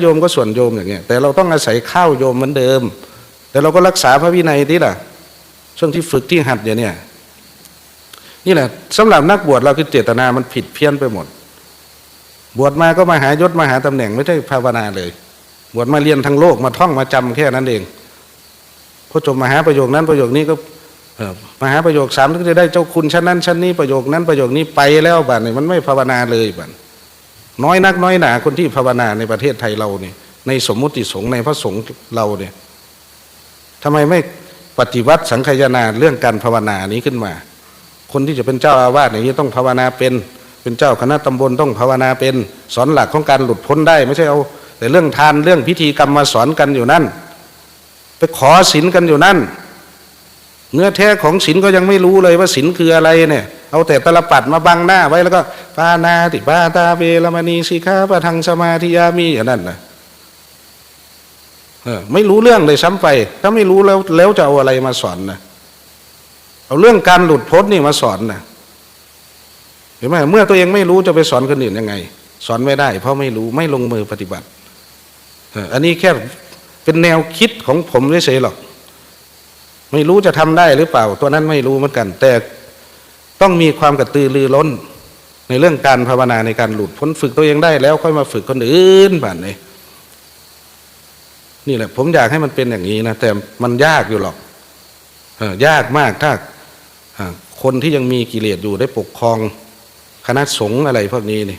โยมก็ส่วนโยมอย่างเงี้ยแต่เราต้องอาศัยข้าวโยมเหมือนเดิม แต่เราก็รักษาพระวินัยที่แหละช่วงที่ฝึกที่หัดอยู่เนี่ยนี่แหละสำหรับนักบวชเราคือเจตนามันผิดเพี้ยนไปหมด บวชมาก็มาหายศมาหาตำแหน่งไม่ได้ภาวนาเลย บวชมาเรียนทางโลกมาท่องมาจำแค่นั้นเองพอจบมาหาประโยคนั้นประโยคนี้ก็เออมาหาประโยคสามก็จะได้เจ้าคุณชั้นนั้นชั้นนี้ประโยคนั้นประโยคนี้ไปแล้วบัดนี้มันไม่ภาวนาเลยบัดน้ น้อยนักน้อยหนาคนที่ภาวนาในประเทศไทยเราเนี่ยในสมมุติสงฆ์ในพระสงฆ์เราเนี่ยทำไมไม่ปฏิวัติสังคายาเรื่องการภาวนานี้ขึ้นมา คนที่จะเป็นเจ้าอาวาสอย่างนี้ต้องภาวนาเป็น เป็นเจ้าคณะตำบลต้องภาวนาเป็น สอนหลักของการหลุดพ้นได้ ไม่ใช่เอาแต่เรื่องทานเรื่องพิธีกรรมมาสอนกันอยู่นั่น ไปขอศีลกันอยู่นั่น เนื้อแท้ของศีลก็ยังไม่รู้เลยว่าศีลคืออะไรเนี่ย เอาแต่ตลปัดมาบังหน้าไว้แล้วก็ ปานาติปาตาเวรมณีสิกขาปะทังสมาธิยามีอย่างนั้นนะเออไม่รู้เรื่องเลยซ้ำไป ถ้าไม่รู้แล้วแล้วจะเอาอะไรมาสอนนะเอาเรื่องการหลุดพ้นนี่มาสอนนะเห็นไหมเมื่อตัวเองไม่รู้จะไปสอนคนอื่นยังไง สอนไม่ได้ เพราะไม่รู้ไม่ลงมือปฏิบัติเอออันนี้แค่เป็นแนวคิดของผมเฉยๆหรอก ไม่รู้จะทำได้หรือเปล่า ตัวนั้นไม่รู้เหมือนกัน แต่ต้องมีความกระตือรือร้น ในเรื่องการภาวนาในการหลุดพ้นฝึกตัวเองได้แล้วค่อยมาฝึกคนอื่นแบบนี้นี่แหละผมอยากให้มันเป็นอย่างนี้นะแต่มันยากอยู่หรอกออยากมากถ้าคนที่ยังมีกิเลสอยู่ได้ปกครองคณะสงฆ์อะไรพวกนี้นี่